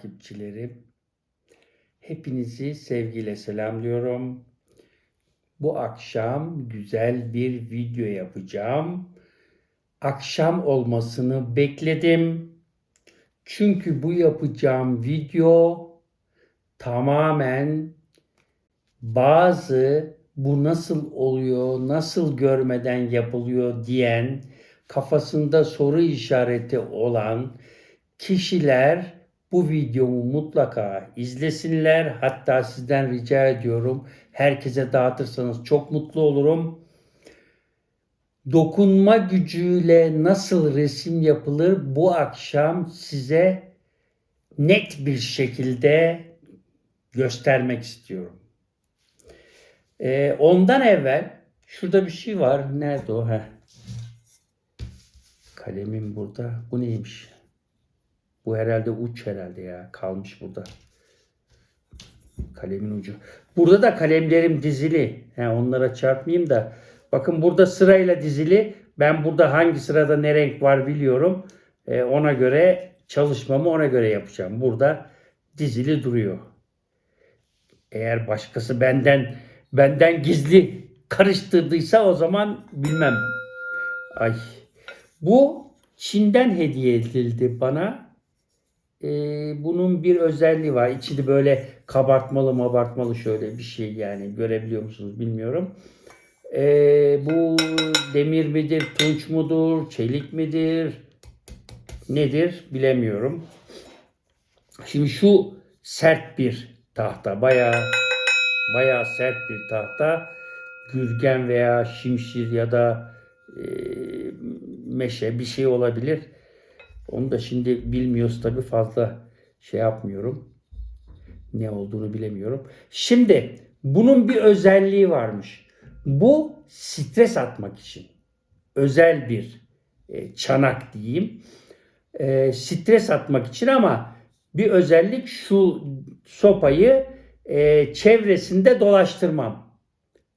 değerli takipçilerim. Hepinizi sevgiyle selamlıyorum. Bu akşam güzel bir video yapacağım. Akşam olmasını bekledim. Çünkü bu yapacağım video tamamen bazı bu nasıl oluyor, nasıl görmeden yapılıyor diyen, kafasında soru işareti olan kişiler bu videomu mutlaka izlesinler. Hatta sizden rica ediyorum herkese dağıtırsanız çok mutlu olurum. Dokunma gücüyle nasıl resim yapılır bu akşam size net bir şekilde göstermek istiyorum. Ee, ondan evvel şurada bir şey var. Nerede o? Heh. Kalemim burada. Bu neymiş? Bu herhalde uç herhalde ya. Kalmış burada. Kalemin ucu. Burada da kalemlerim dizili. He, onlara çarpmayayım da. Bakın burada sırayla dizili. Ben burada hangi sırada ne renk var biliyorum. Ee, ona göre çalışmamı ona göre yapacağım. Burada dizili duruyor. Eğer başkası benden benden gizli karıştırdıysa o zaman bilmem. Ay. Bu Çin'den hediye edildi bana. Ee, bunun bir özelliği var. İçinde böyle kabartmalı mabartmalı şöyle bir şey yani görebiliyor musunuz bilmiyorum. Ee, bu demir midir, tunç mudur, çelik midir, nedir bilemiyorum. Şimdi şu sert bir tahta, bayağı bayağı sert bir tahta. Gürgen veya şimşir ya da e, meşe bir şey olabilir. Onu da şimdi bilmiyoruz tabii fazla şey yapmıyorum. Ne olduğunu bilemiyorum. Şimdi bunun bir özelliği varmış. Bu stres atmak için özel bir e, çanak diyeyim. E, stres atmak için ama bir özellik şu sopayı e, çevresinde dolaştırmam.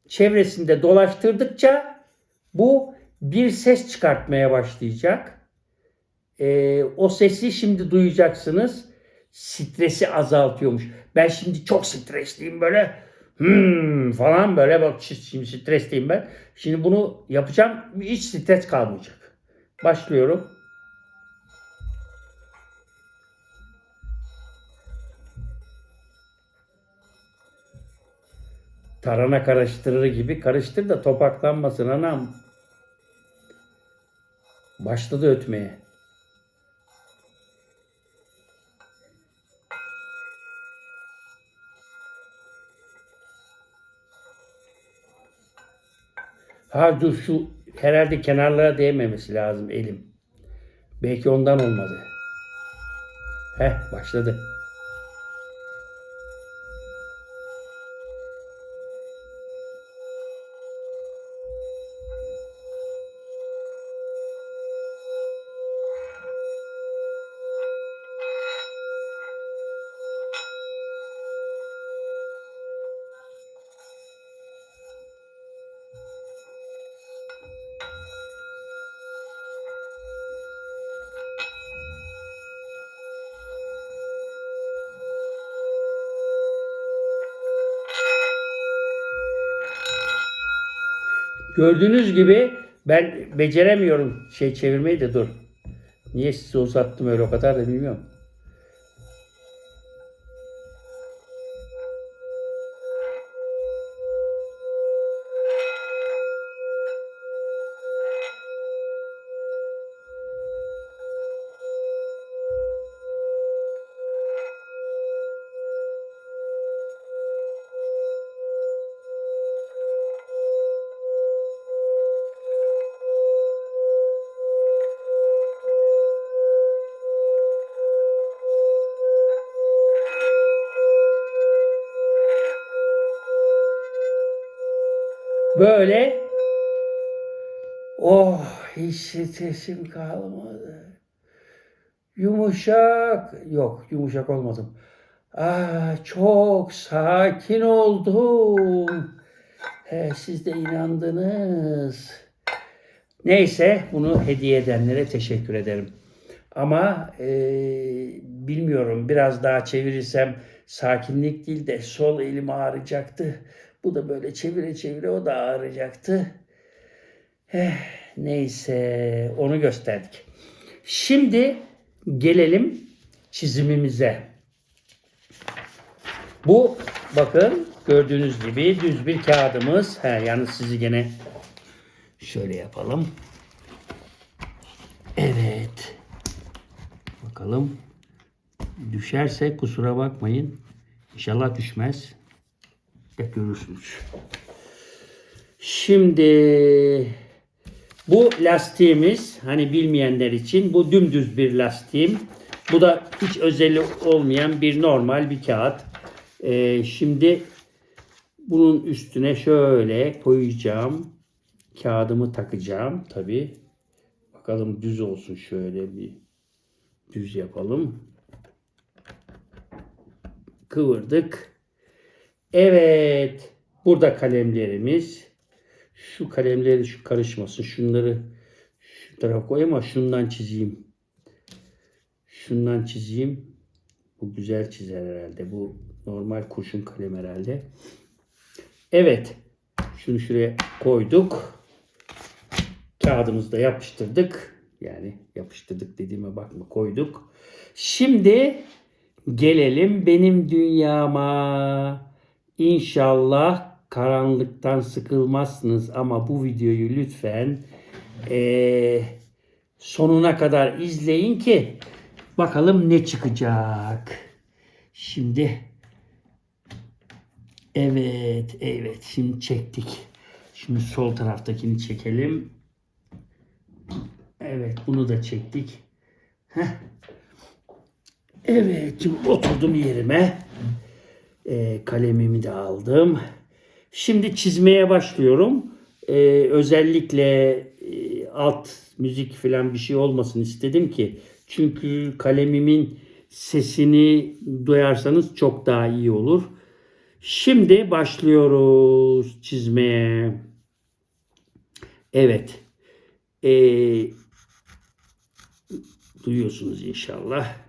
Çevresinde dolaştırdıkça bu bir ses çıkartmaya başlayacak. E, o sesi şimdi duyacaksınız. Stresi azaltıyormuş. Ben şimdi çok stresliyim böyle hmm falan böyle bak şimdi stresliyim ben. Şimdi bunu yapacağım. Hiç stres kalmayacak. Başlıyorum. Tarana karıştırır gibi karıştır da topaklanmasın anam. Başladı ötmeye. Ha dur şu herhalde kenarlara değmemesi lazım elim. Belki ondan olmadı. Heh başladı. Gördüğünüz gibi ben beceremiyorum şey çevirmeyi de dur. Niye size uzattım öyle o kadar da bilmiyorum. Böyle oh hiç stresim kalmadı. Yumuşak yok yumuşak olmadım. Ah çok sakin oldum. He, siz de inandınız. Neyse bunu hediye edenlere teşekkür ederim. Ama e, bilmiyorum biraz daha çevirirsem sakinlik değil de sol elim ağrıyacaktı. Bu da böyle çevire çevire o da ağrıyacaktı. Eh, neyse onu gösterdik. Şimdi gelelim çizimimize. Bu bakın gördüğünüz gibi düz bir kağıdımız. He, yalnız sizi gene şöyle yapalım. Evet. Bakalım. Düşerse kusura bakmayın. İnşallah düşmez. De görürsünüz. Şimdi bu lastiğimiz hani bilmeyenler için bu dümdüz bir lastiğim. Bu da hiç özeli olmayan bir normal bir kağıt. Ee, şimdi bunun üstüne şöyle koyacağım. Kağıdımı takacağım tabi. Bakalım düz olsun şöyle bir düz yapalım. Kıvırdık. Evet. Burada kalemlerimiz. Şu kalemleri şu karışmasın. Şunları şu tarafa koy ama şundan çizeyim. Şundan çizeyim. Bu güzel çizer herhalde. Bu normal kurşun kalem herhalde. Evet. Şunu şuraya koyduk. Kağıdımızı da yapıştırdık. Yani yapıştırdık dediğime bakma koyduk. Şimdi gelelim benim dünyama. İnşallah karanlıktan sıkılmazsınız ama bu videoyu lütfen eee, sonuna kadar izleyin ki bakalım ne çıkacak. Şimdi evet evet şimdi çektik. Şimdi sol taraftakini çekelim. Evet bunu da çektik. Heh. Evet şimdi oturdum yerime. Ee, kalemimi de aldım. Şimdi çizmeye başlıyorum. Ee, özellikle e, alt müzik falan bir şey olmasın istedim ki. Çünkü kalemimin sesini duyarsanız çok daha iyi olur. Şimdi başlıyoruz çizmeye. Evet. Ee, duyuyorsunuz inşallah.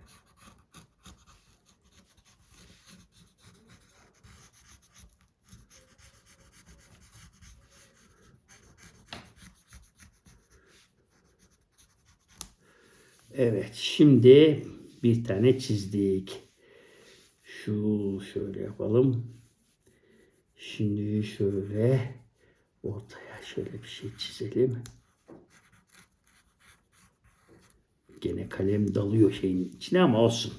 Evet, şimdi bir tane çizdik. Şu şöyle yapalım. Şimdi şöyle ortaya şöyle bir şey çizelim. Gene kalem dalıyor şeyin içine ama olsun.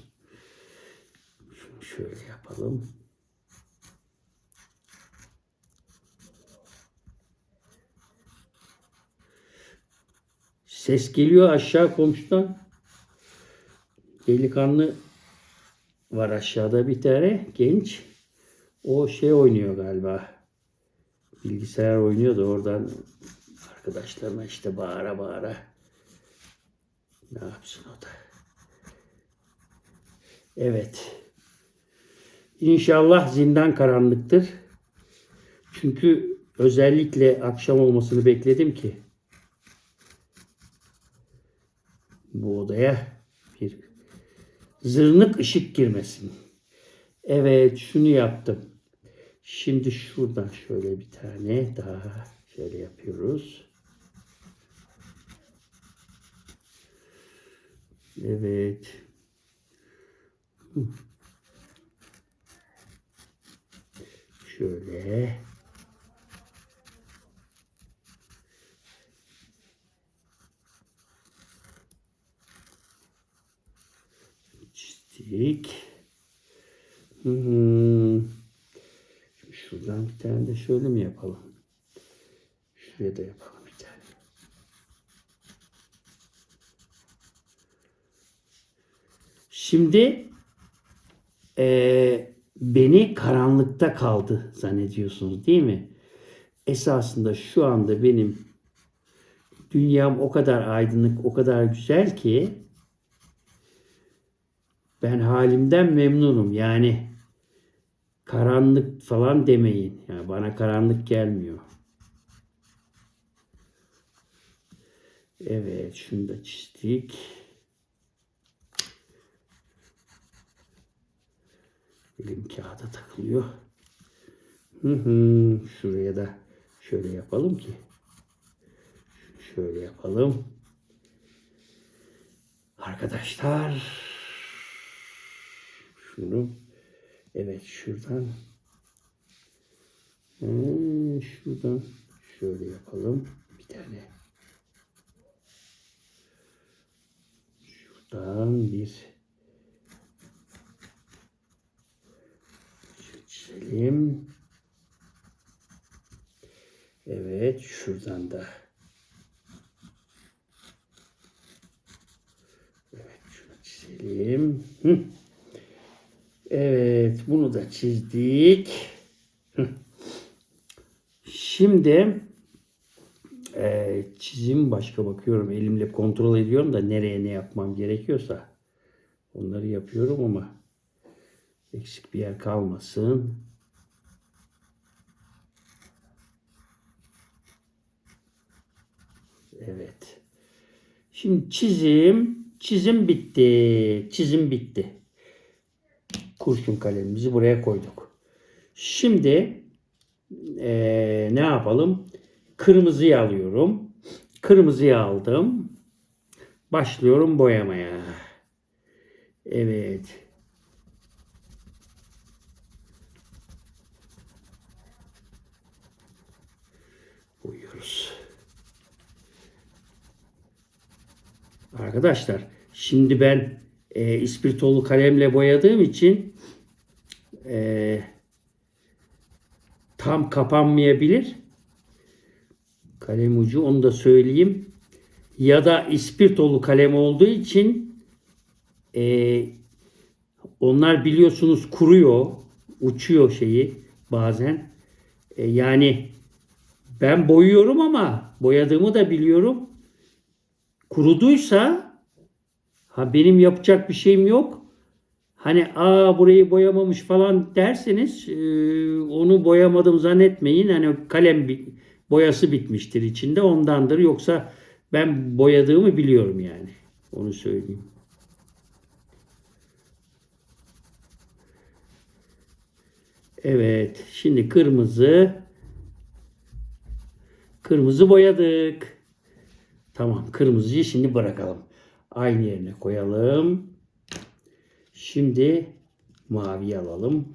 Şunu şöyle yapalım. Ses geliyor aşağı komşudan. Delikanlı var aşağıda bir tane genç. O şey oynuyor galiba. Bilgisayar oynuyor da oradan arkadaşlarına işte bağıra bağıra. Ne yapsın o da. Evet. İnşallah zindan karanlıktır. Çünkü özellikle akşam olmasını bekledim ki bu odaya zırnık ışık girmesin. Evet şunu yaptım. Şimdi şuradan şöyle bir tane daha şöyle yapıyoruz. Evet. Hı. Şöyle. Çizdik. Hmm. Şimdi şuradan bir tane şöyle mi yapalım? Şuraya da yapalım bir tane. Şimdi eee, beni karanlıkta kaldı zannediyorsunuz değil mi? Esasında şu anda benim dünyam o kadar aydınlık, o kadar güzel ki ben halimden memnunum. Yani karanlık falan demeyin. Yani bana karanlık gelmiyor. Evet şunu da çizdik. Elim kağıda takılıyor. Hı hı. Şuraya da şöyle yapalım ki. Şöyle yapalım. Arkadaşlar şunu evet şuradan şuradan şöyle yapalım bir tane. Şuradan bir çizelim. Evet şuradan da Evet şunu çizelim. Hı. Bunu da çizdik. Şimdi e, çizim başka bakıyorum. Elimle kontrol ediyorum da nereye ne yapmam gerekiyorsa onları yapıyorum ama eksik bir yer kalmasın. Evet. Şimdi çizim, çizim bitti. Çizim bitti. Kurşun kalemimizi buraya koyduk. Şimdi eee, ne yapalım? Kırmızıyı alıyorum. Kırmızıyı aldım. Başlıyorum boyamaya. Evet. Boyuyoruz. Arkadaşlar şimdi ben e, ispirtolu kalemle boyadığım için tam kapanmayabilir. Kalem ucu onu da söyleyeyim. Ya da ispirtolu kalem olduğu için e, onlar biliyorsunuz kuruyor, uçuyor şeyi bazen. E, yani ben boyuyorum ama boyadığımı da biliyorum. Kuruduysa ha benim yapacak bir şeyim yok. Hani aa burayı boyamamış falan derseniz e, onu boyamadım zannetmeyin. Hani kalem boyası bitmiştir içinde ondandır. Yoksa ben boyadığımı biliyorum yani. Onu söyleyeyim. Evet. Şimdi kırmızı. Kırmızı boyadık. Tamam. Kırmızıyı şimdi bırakalım. Aynı yerine koyalım. Şimdi mavi alalım.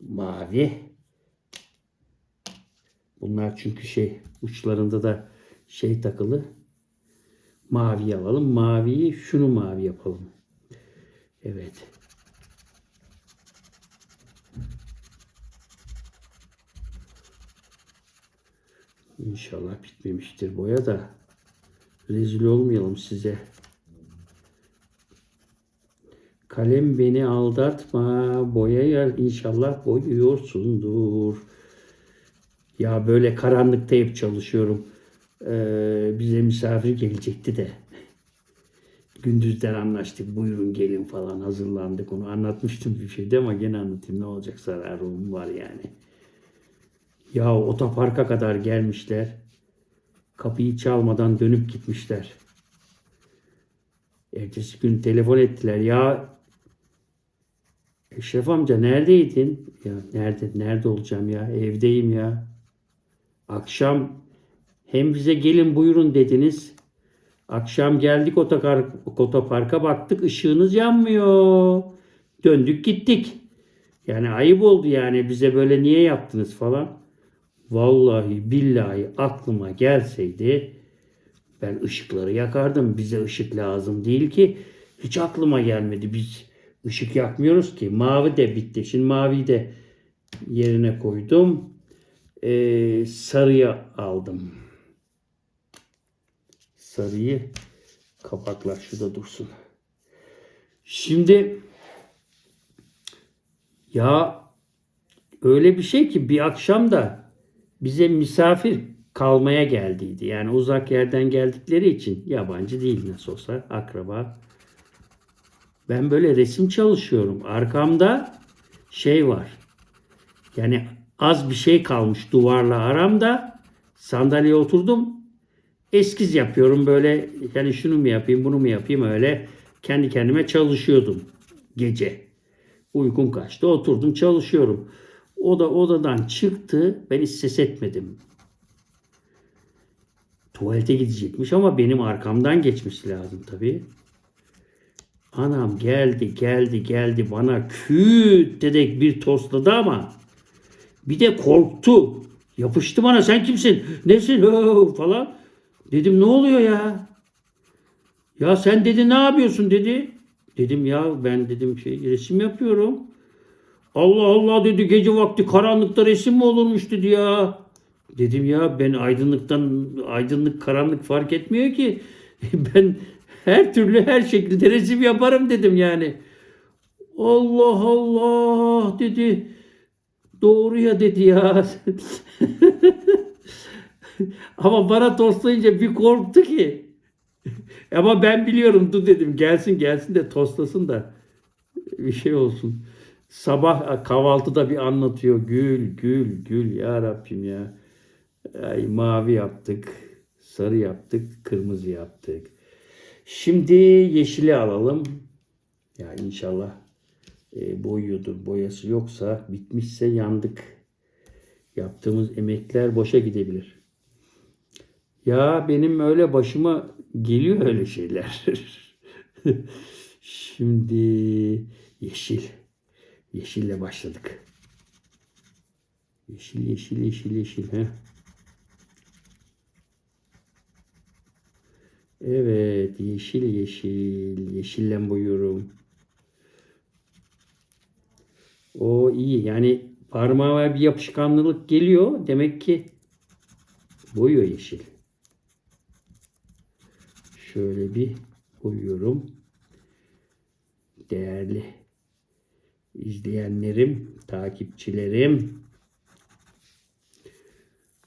Mavi. Bunlar çünkü şey uçlarında da şey takılı. Mavi alalım. Maviyi şunu mavi yapalım. Evet. İnşallah bitmemiştir boya da rezil olmayalım size. Kalem beni aldatma, boyaya inşallah boyuyorsundur. Ya böyle karanlıkta hep çalışıyorum. Ee, bize misafir gelecekti de. Gündüzden anlaştık. Buyurun gelin falan hazırlandık. Onu anlatmıştım bir şeyde ama gene anlatayım. Ne olacak zararım var yani. Ya otoparka kadar gelmişler. Kapıyı çalmadan dönüp gitmişler. Ertesi gün telefon ettiler. Ya Eşref amca neredeydin? Ya nerede nerede olacağım ya? Evdeyim ya. Akşam hem bize gelin buyurun dediniz. Akşam geldik otokar, otoparka baktık ışığınız yanmıyor. Döndük gittik. Yani ayıp oldu yani bize böyle niye yaptınız falan. Vallahi billahi aklıma gelseydi ben ışıkları yakardım. Bize ışık lazım değil ki. Hiç aklıma gelmedi. Biz ışık yakmıyoruz ki. Mavi de bitti. Şimdi maviyi de yerine koydum. Ee, sarıya aldım. Sarıyı kapaklar şurada dursun. Şimdi ya öyle bir şey ki bir akşam da bize misafir kalmaya geldiydi. Yani uzak yerden geldikleri için yabancı değil nasıl olsa akraba. Ben böyle resim çalışıyorum. Arkamda şey var. Yani az bir şey kalmış duvarla aramda. Sandalyeye oturdum. Eskiz yapıyorum böyle. Yani şunu mu yapayım bunu mu yapayım öyle. Kendi kendime çalışıyordum gece. Uykum kaçtı. Oturdum çalışıyorum. O da odadan çıktı. Ben hiç ses etmedim. Tuvalete gidecekmiş ama benim arkamdan geçmesi lazım tabii. Anam geldi geldi geldi bana küt dedek bir tosladı ama bir de korktu. Yapıştı bana sen kimsin? Nesin? Hı, falan. Dedim ne oluyor ya? Ya sen dedi ne yapıyorsun dedi. Dedim ya ben dedim şey resim yapıyorum. Allah Allah dedi gece vakti karanlıkta resim mi olurmuş dedi ya. Dedim ya ben aydınlıktan aydınlık karanlık fark etmiyor ki. Ben her türlü her şekilde resim yaparım dedim yani. Allah Allah dedi. Doğru ya dedi ya. Ama bana toslayınca bir korktu ki. Ama ben biliyorum dur dedim gelsin gelsin de tostlasın da bir şey olsun. Sabah kahvaltıda bir anlatıyor. Gül gül gül ya Rabbim ya. Ay, mavi yaptık, sarı yaptık, kırmızı yaptık. Şimdi yeşili alalım. Ya inşallah e, boyuyordur. Boyası yoksa bitmişse yandık. Yaptığımız emekler boşa gidebilir. Ya benim öyle başıma geliyor öyle şeyler. Şimdi yeşil. Yeşille başladık. Yeşil, yeşil, yeşil, yeşil. He. Evet, yeşil, yeşil. Yeşille boyuyorum. O iyi. Yani parmağa bir yapışkanlılık geliyor. Demek ki boyuyor yeşil. Şöyle bir boyuyorum. Değerli izleyenlerim, takipçilerim.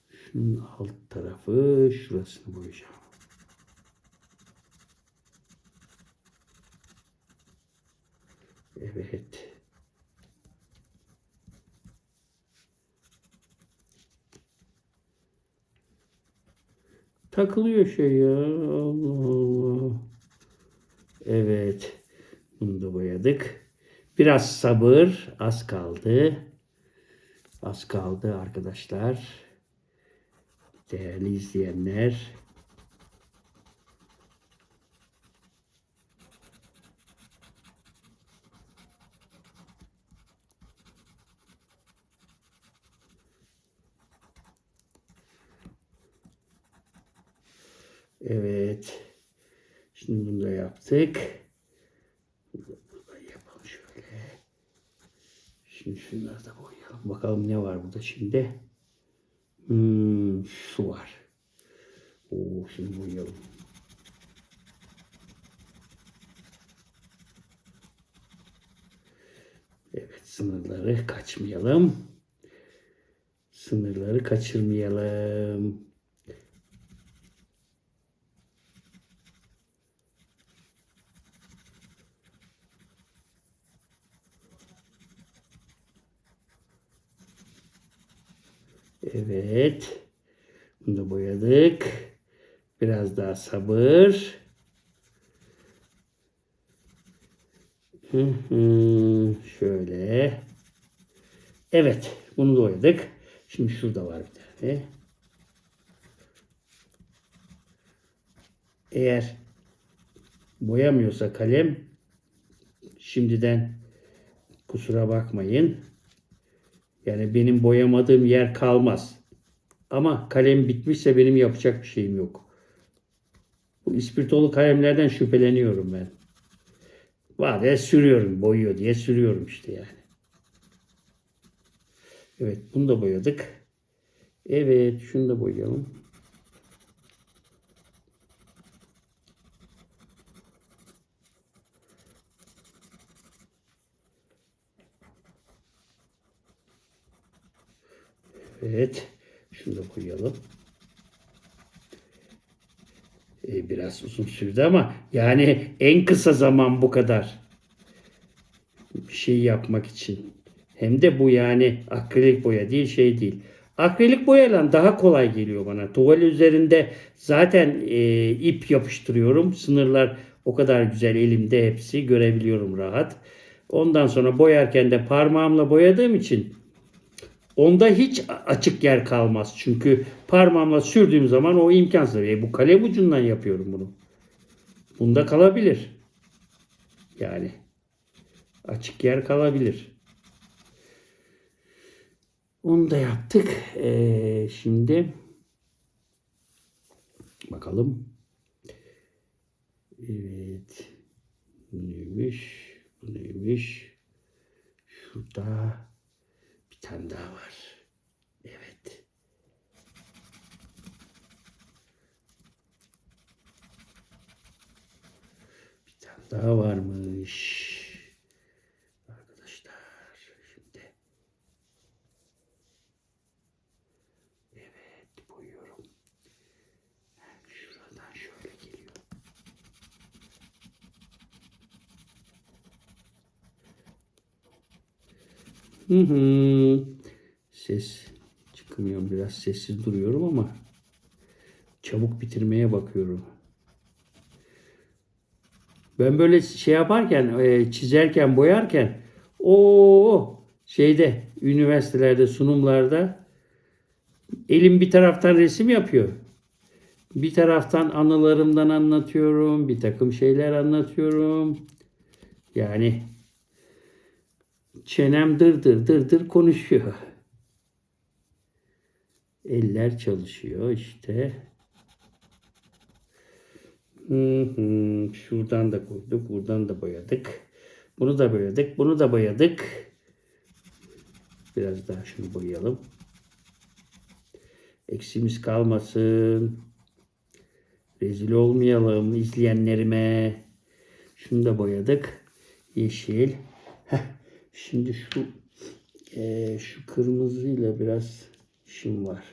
Şunun alt tarafı şurasını boyayacağım. Evet. Takılıyor şey ya. Allah Allah. Evet. Bunu da boyadık. Biraz sabır. Az kaldı. Az kaldı arkadaşlar. Değerli izleyenler. Evet. Şimdi bunu da yaptık. Bunu yapalım şöyle. Şimdi şunları da boyayalım. Bakalım ne var burada şimdi. Hmm, su var. Oo, şimdi boyayalım. Evet sınırları kaçmayalım. Sınırları kaçırmayalım. Evet. Bunu da boyadık. Biraz daha sabır. Hı hı, şöyle. Evet. Bunu da boyadık. Şimdi şurada var bir tane. Eğer boyamıyorsa kalem şimdiden kusura bakmayın. Yani benim boyamadığım yer kalmaz. Ama kalem bitmişse benim yapacak bir şeyim yok. Bu ispirtolu kalemlerden şüpheleniyorum ben. Var ya sürüyorum, boyuyor diye sürüyorum işte yani. Evet, bunu da boyadık. Evet, şunu da boyayalım. Evet. Şunu da koyalım. Ee, biraz uzun sürdü ama yani en kısa zaman bu kadar. Bir şey yapmak için. Hem de bu yani akrilik boya değil şey değil. Akrilik boyayla daha kolay geliyor bana. Tuval üzerinde zaten e, ip yapıştırıyorum. Sınırlar o kadar güzel elimde hepsi görebiliyorum rahat. Ondan sonra boyarken de parmağımla boyadığım için onda hiç açık yer kalmaz. Çünkü parmağımla sürdüğüm zaman o imkansız. E, bu kalem ucundan yapıyorum bunu. Bunda kalabilir. Yani açık yer kalabilir. Onu da yaptık. Ee, şimdi bakalım. Evet. Bu neymiş? Bu neymiş? Şurada bir tane daha var. Evet. Bir tane daha varmış. Arkadaşlar şimdi evet boyuyorum. Şuradan şöyle geliyor. Hı hı. Ses çıkmıyor biraz sessiz duruyorum ama çabuk bitirmeye bakıyorum. Ben böyle şey yaparken, e, çizerken, boyarken o şeyde üniversitelerde, sunumlarda elim bir taraftan resim yapıyor. Bir taraftan anılarımdan anlatıyorum, bir takım şeyler anlatıyorum. Yani çenem dır dır dır dır konuşuyor. Eller çalışıyor işte. Hı hı. Şuradan da koyduk, buradan da boyadık. Bunu da boyadık, bunu da boyadık. Biraz daha şunu boyayalım. Eksimiz kalmasın. Rezil olmayalım izleyenlerime. Şunu da boyadık. Yeşil. Şimdi şu eee, şu kırmızıyla biraz işim var.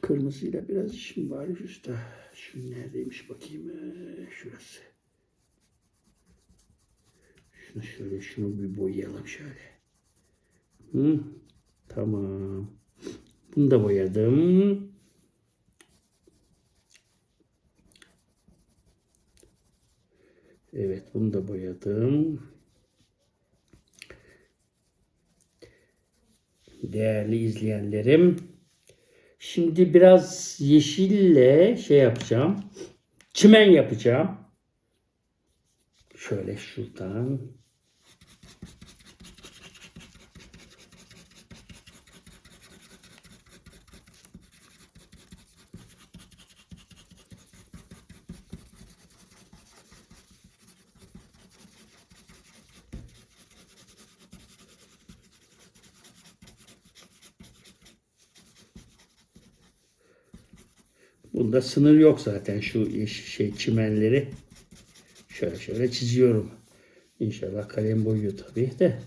Kırmızıyla biraz işim var usta. Şu neredeymiş bakayım. Ee, şurası. Şunu şöyle şunu bir boyayalım şöyle. Hı, tamam. Bunu da boyadım. Evet bunu da boyadım. Değerli izleyenlerim. Şimdi biraz yeşille şey yapacağım. Çimen yapacağım. Şöyle şuradan. Bunda sınır yok zaten şu şey çimenleri. Şöyle şöyle çiziyorum. İnşallah kalem boyuyor tabii de.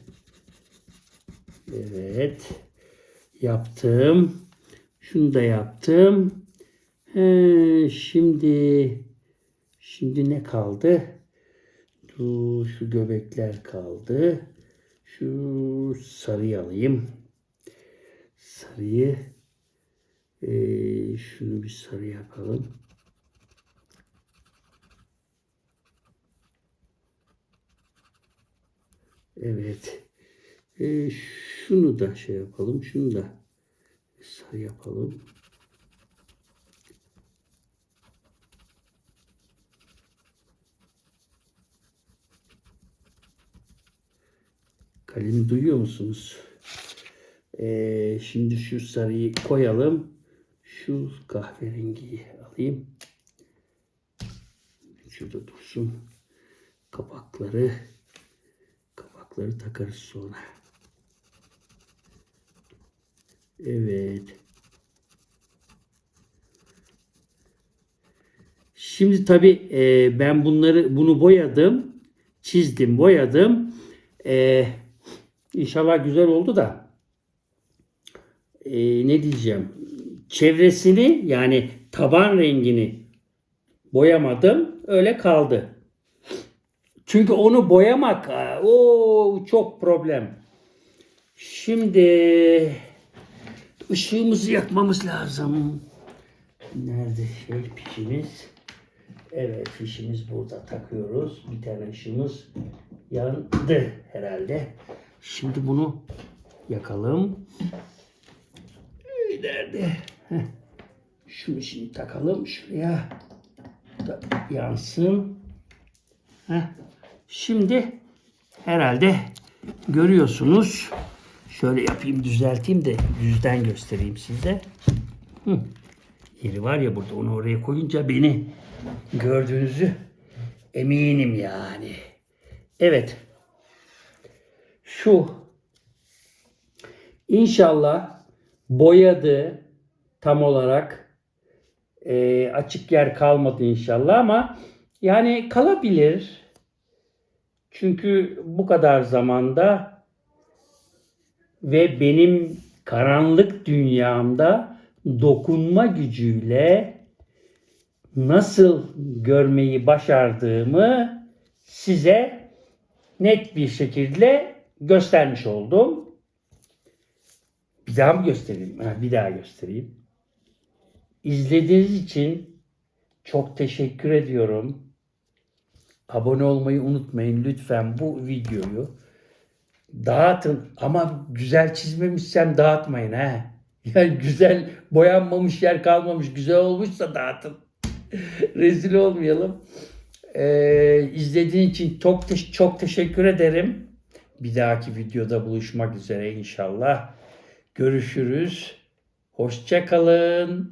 Evet. Yaptım. Şunu da yaptım. He, şimdi şimdi ne kaldı? Şu, şu göbekler kaldı. Şu sarıyı alayım. Sarıyı ee, şunu bir sarı yapalım. Evet. Ee, şunu da şey yapalım. Şunu da sarı yapalım. Kalemi duyuyor musunuz? Ee, şimdi şu sarıyı koyalım. Şu kahverengiyi alayım. Şurada dursun. Kapakları kapakları takarız sonra. Evet. Şimdi tabii e, ben bunları bunu boyadım, çizdim, boyadım. E, inşallah güzel oldu da e, ne diyeceğim? Çevresini yani taban rengini boyamadım. Öyle kaldı. Çünkü onu boyamak o çok problem. Şimdi ışığımızı yakmamız lazım. Nerede şey pişimiz? Evet fişimiz burada takıyoruz. Bir tane ışığımız yandı herhalde. Şimdi bunu yakalım. Nerede? Heh. Şunu şimdi takalım şuraya. Da yansın. Heh. Şimdi herhalde görüyorsunuz. Şöyle yapayım düzelteyim de yüzden göstereyim size. Hı. Yeri var ya burada onu oraya koyunca beni gördüğünüzü eminim yani. Evet. Şu inşallah boyadı tam olarak Ee, açık yer kalmadı inşallah ama yani kalabilir. Çünkü bu kadar zamanda ve benim karanlık dünyamda dokunma gücüyle nasıl görmeyi başardığımı size net bir şekilde göstermiş oldum. Bir daha mı göstereyim? Bir daha göstereyim. İzlediğiniz için çok teşekkür ediyorum. Abone olmayı unutmayın lütfen bu videoyu. Dağıtın ama güzel çizmemişsem dağıtmayın he. Yani güzel boyanmamış yer kalmamış güzel olmuşsa dağıtın. Rezil olmayalım. Ee, izlediğin için çok te- çok teşekkür ederim. Bir dahaki videoda buluşmak üzere inşallah. Görüşürüz. Hoşça kalın.